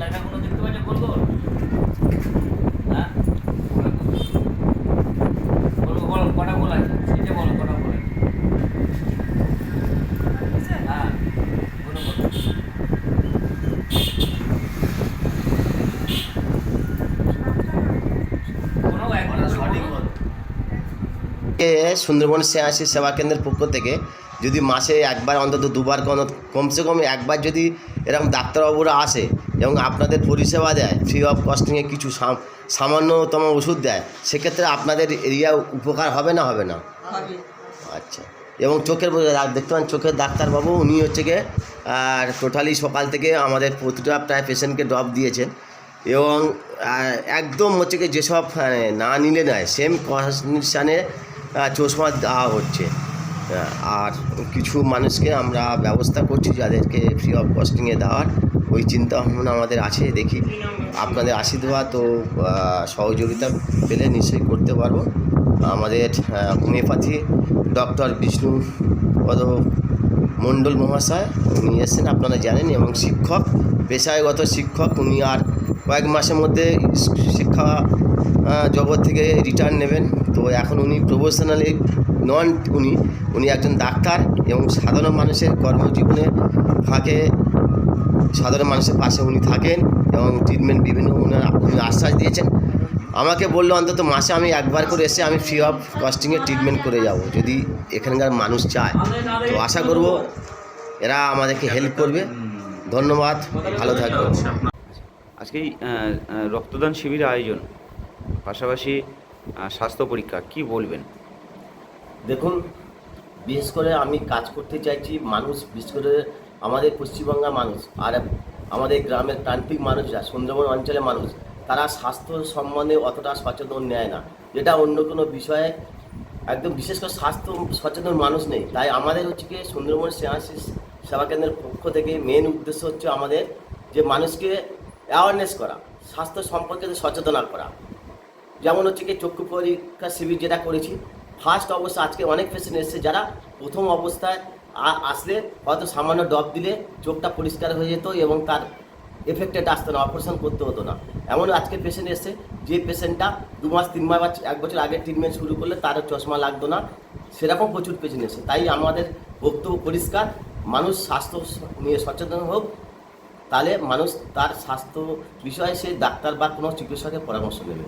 লেখাগুলো দেখতে পাচ্ছ সুন্দরবন সেয়াশি সেবা কেন্দ্রের পক্ষ থেকে যদি মাসে একবার, অন্তত দুবার কোনো, কমসে কম একবার যদি এরকম ডাক্তারবাবুরা আসে এবং আপনাদের পরিষেবা দেয় ফ্রি অফ কস্টিংয়ে কিছু সাম- সামান্যতম ওষুধ দেয় সেক্ষেত্রে আপনাদের এরিয়া উপকার হবে না হবে না? আচ্ছা। এবং চোখের দেখতে পান চোখের ডাক্তারবাবু উনি হচ্ছে গিয়ে আর টোটালি সকাল থেকে আমাদের প্রতিটা প্রায় পেশেন্টকে ড্রপ দিয়েছেন। এবং একদম হচ্ছে গিয়ে যেসব না নিলে নয় সেম কন্ডিশানে চশমা দেওয়া হচ্ছে। আর কিছু মানুষকে আমরা ব্যবস্থা করছি যাদেরকে ফ্রি অফ কস্টিংয়ে দেওয়ার। ওই চিন্তা ভাবনা আমাদের আছে, দেখি আপনাদের আশীর্বাদ ও সহযোগিতা পেলে নিশ্চয়ই করতে পারব। আমাদের হোমিওপ্যাথি ডক্টর বিষ্ণু পদ মণ্ডল মহাশয়, উনি এসেছেন, আপনারা জানেন, এবং শিক্ষক, পেশাগত শিক্ষক, উনি আর কয়েক মাসের মধ্যে শিক্ষা জগৎ থেকে রিটার্ন নেবেন। তো এখন উনি প্রফেশনালি নন উনি উনি একজন ডাক্তার এবং সাধারণ মানুষের কর্মজীবনে ফাঁকে সাধারণ মানুষের পাশে উনি থাকেন এবং ট্রিটমেন্ট বিভিন্ন উনি আশ্বাস দিয়েছেন। আমাকে বলল অন্তত মাসে আমি একবার করে এসে আমি ফ্রি অফ কস্টিংয়ে ট্রিটমেন্ট করে যাব, যদি এখানকার মানুষ চায়। তো আশা করব এরা আমাদেরকে হেল্প করবে। ধন্যবাদ, ভালো থাকবেন। আজকে রক্তদান শিবিরের আয়োজন। পাশাপাশি স্বাস্থ্য পরীক্ষা, কি বলবেন? দেখুন, বিশেষ করে আমি কাজ করতে চাইছি মানুষ, বিশেষ করে আমাদের পশ্চিমবঙ্গের মানুষ, আর আমাদের গ্রামের প্রান্তিক মানুষরা সুন্দরবন অঞ্চলের মানুষ, তারা স্বাস্থ্য সম্বন্ধে অতটা সচেতন নেয় না। যেটা অন্য কোনো বিষয়ে একদম বিশেষ করে স্বাস্থ্য সচেতন মানুষ নেই। তাই আমাদের হচ্ছে কি, সুন্দরবন সেবা কেন্দ্রের পক্ষ থেকে মেন উদ্দেশ্য হচ্ছে আমাদের যে মানুষকে অ্যাওয়ারনেস করা, স্বাস্থ্য সম্পর্কে সচেতনা করা। যেমন হচ্ছে কি চক্ষু পরীক্ষা, শিবির যেটা করেছি ফার্স্ট অবস্থা আজকে অনেক পেশেন্ট এসেছে যারা প্রথম অবস্থায় আসলে হয়তো সামান্য ডব দিলে চোখটা পরিষ্কার হয়ে যেত এবং তার এফেক্টেড আসতো না অপারেশন করতে হতো না। এমন আজকে পেশেন্ট এসে যে পেশেন্টটা দু মাস, তিন মাস বা এক বছর আগে ট্রিটমেন্ট শুরু করলে তারও চশমা লাগতো না। সেরকম প্রচুর পেশেন্ট এসে তাই আমাদের বক্তব্য পরিষ্কার, মানুষ স্বাস্থ্য নিয়ে সচেতন হোক, তাহলে মানুষ তার স্বাস্থ্য বিষয়ে সে ডাক্তার বা কোনো চিকিৎসকের পরামর্শ নেবে।